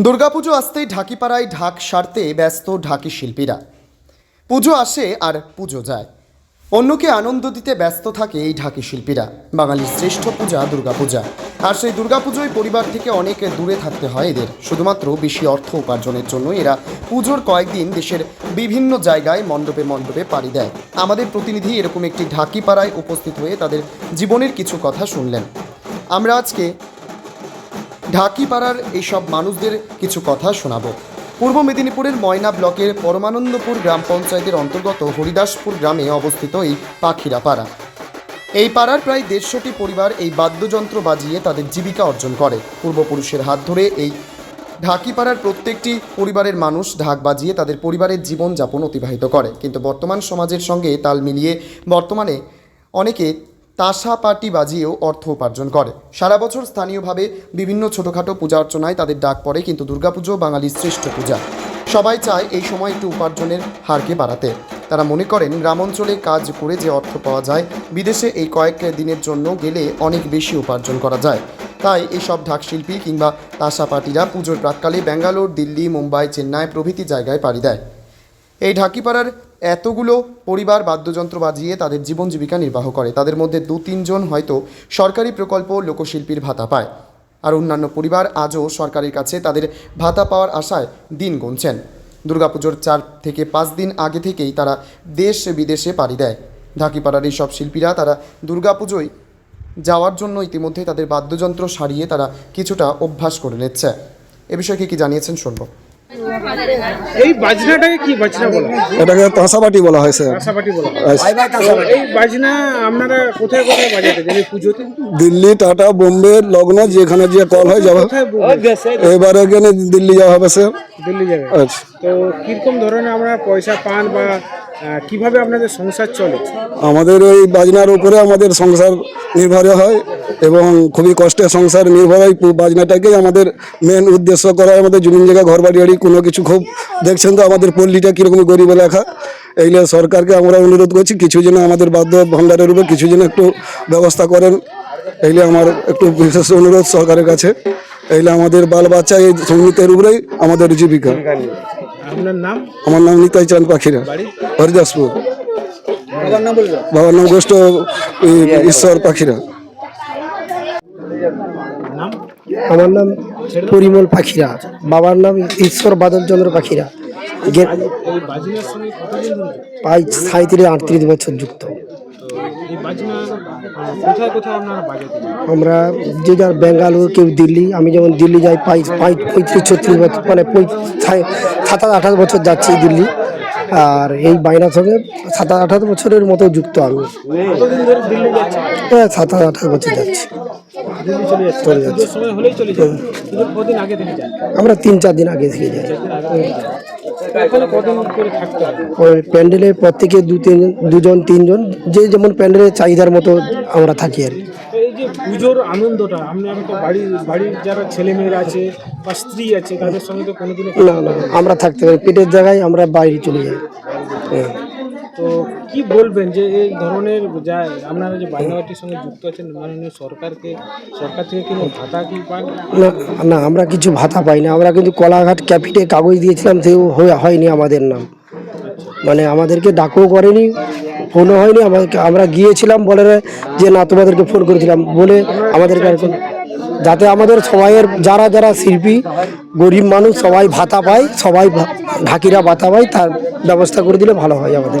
দুর্গাপুজো আসতেই ঢাকিপাড়ায় ঢাক সারতে ব্যস্ত ঢাকি শিল্পীরা। পুজো আসে আর পুজো যায়। অন্যকে আনন্দ দিতে ব্যস্ত থাকে এই ঢাকি শিল্পীরা। বাঙালির শ্রেষ্ঠ পূজা দুর্গাপূজা। আর সেই দুর্গাপুজোয় পরিবার থেকে অনেক দূরে থাকতে হয় এদের। শুধুমাত্র বেশি অর্থ উপার্জনের জন্য এরা পুজোর কয়েকদিন দেশের বিভিন্ন জায়গায় মণ্ডপে মণ্ডপে পাড়ি দেয়। আমাদের প্রতিনিধি এরকম একটি ঢাকিপাড়ায় উপস্থিত হয়ে তাদের জীবনের কিছু কথা শুনলেন। আমরা আজকে ঢাকিপাড়ার এইসব মানুষদের কিছু কথা শোনাবো। পূর্ব মেদিনীপুরের ময়না ব্লকের পরমানন্দপুর গ্রাম পঞ্চায়েতের অন্তর্গত হরিদাসপুর গ্রামে অবস্থিত এই পাখিরা পাড়া এই পাড়ার প্রায় দেড়শোটি পরিবার এই বাদ্যযন্ত্র বাজিয়ে তাদের জীবিকা অর্জন করে। পূর্বপুরুষের হাত ধরে এই ঢাকিপাড়ার প্রত্যেকটি পরিবারের মানুষ ঢাক বাজিয়ে তাদের পরিবারের জীবনযাপন অতিবাহিত করে। কিন্তু বর্তমান সমাজের সঙ্গে তাল মিলিয়ে বর্তমানে অনেকে তাসা পার্টি বাজিয়েও অর্থ উপার্জন করে। সারা বছর স্থানীয়ভাবে বিভিন্ন ছোটোখাটো পূজা অর্চনায় তাদের ডাক পড়ে, কিন্তু দুর্গাপুজো বাঙালির শ্রেষ্ঠ পূজা। সবাই চায় এই সময় একটু উপার্জনের হারকে বাড়াতে। তারা মনে করেন, গ্রামাঞ্চলে কাজ করে যে অর্থ পাওয়া যায়, বিদেশে এই কয়েক দিনের জন্য গেলে অনেক বেশি উপার্জন করা যায়। তাই এইসব ঢাকশিল্পী কিংবা তাসা পার্টিরা পুজোর প্রাককালে ব্যাঙ্গালোর, দিল্লি, মুম্বাই, চেন্নাই প্রভৃতি জায়গায় পাড়ি দেয়। এই ঢাকিপাড়ার এতগুলো পরিবার বাদ্যযন্ত্র বাজিয়ে তাদের জীবন জীবিকা নির্বাহ করে। তাদের মধ্যে দু তিনজন হয়তো সরকারি প্রকল্প লোকশিল্পীর ভাতা পায়। আর অন্যান্য পরিবার আজও সরকারের কাছে তাদের ভাতা পাওয়ার আশায় দিন গুনছেন। দুর্গাপুজোর চার থেকে পাঁচ দিন আগে থেকেই তারা দেশ বিদেশে পাড়ি দেয়। ঢাকিপাড়ার এই সব শিল্পীরা তারা দুর্গাপুজোয় যাওয়ার জন্য ইতিমধ্যে তাদের বাদ্যযন্ত্র সারিয়ে তারা কিছুটা অভ্যাস করে নিচ্ছে। এ বিষয়ে কী কী জানিয়েছেন শুনব। এই বাজনাটাকে কি বাজনা বলা? হয়? এটাকে তাসাবাটি বলা হয়। স্যার কাঁসাপাটি বলা হয়। এই বাজনা আপনারা কোথায় কোথায় বাজাতে? দেন এই পুজোতে? দিল্লি টাটা বোম্বে লগ্ন যেখানে যে কল হয় যাবে। এবারে এখানে দিল্লি যাওয়া হবে স্যার। দিল্লি যাবে। আচ্ছা। তো কীরকম ধরনের আপনারা পয়সা পান বা কীভাবে আপনাদের সংসার চলে? আমাদের ওই বাজনার উপরে আমাদের সংসার নির্ভর হয়। এবং খুবই কষ্টে সংসার নির্ভর হয় বাজনাটাকেই আমাদের মেন উদ্দেশ্য করা আমাদের জমিন জায়গা ঘর বাড়ি বাড়ি কোনো কিছু খুব দেখছেন তো আমাদের পল্লীটা কীরকম গরিব লেখা এইগুলো সরকারকে আমরা অনুরোধ করছি কিছু যেন আমাদের বাদ্য ভাণ্ডারের উপরে কিছু যেন একটু ব্যবস্থা করেন। এইগুলো আমার একটু বিশেষ অনুরোধ সরকারের কাছে। এইগুলো আমাদের বাল বাচ্চা এই সঙ্গীতের উপরেই আমাদের জীবিকা। আপনার নাম? আমার নাম নিতাই চাঁদ পাখিরা হরিদাসপুর। বাবার নাম গোষ্ঠ ঈশ্বর পাখিরা নাম আমার নাম পরিমল পাখিরা, বাবার নাম ঈশ্বর বাদল চন্দ্র পাখিরা প্রায় সাঁত্রিশ আটত্রিশ বছর যুক্ত? আমরা যে যার বেঙ্গালুরু, কেউ দিল্লি, আমি যেমন দিল্লি যাই, পাই পঁয়ত্রিশ, ছত্রিশ বছর মানে সাতাশ আঠাশ বছর যাচ্ছি দিল্লি আর এই বাইনার সঙ্গে সাতাশ আঠাশ বছরের মতো যুক্ত আমি। হ্যাঁ সাতাশ আঠাশ বছর যাচ্ছি। চলে যাচ্ছে। আমরা তিন চার দিন আগে থেকে যাই। প্যান্ডেলে প্রত্যেকে দু তিন দুজন তিনজন যে যেমন প্যান্ডেলের চাহিদার মতো আমরা থাকি আর কি। যে পুজোর আনন্দটা আপনি আমি তো বাড়ির বাড়ির যারা ছেলে মেয়েরা আছে বা স্ত্রী আছে তাদের সঙ্গে তো কোনোদিনও না না আমরা থাকতে পারি। পেটের জায়গায় আমরা বাইরে চলে যাই। হ্যাঁ। তো কি বলবেন যে এই ধরনের যা আপনারা যে বাংলাবাটির সঙ্গে যুক্ত আছেন মাননীয় সরকারকে সরকার থেকে কোনো ভাতা কি পান? না না আমরা কিছু ভাতা পাই না। আমরা কিন্তু কলাঘাট ক্যাপিটে কাগজ দিয়েছিলাম সেও হয়নি আমাদের নাম। মানে আমাদেরকে ডাকও করেনি। ফোনও হয়নি আমাদেরকে আমরা গিয়েছিলাম বলে যে, না, তোমাদেরকে ফোন করেছিলাম। বলে আমাদেরকে আর যাতে আমাদের সবাইয়ের যারা যারা শিল্পী, গরিব মানুষ, সবাই ভাতা পায়, সবাই ঢাকিরা ভাতা পায়, তার ব্যবস্থা করে দিলে ভালো হয় আমাদের।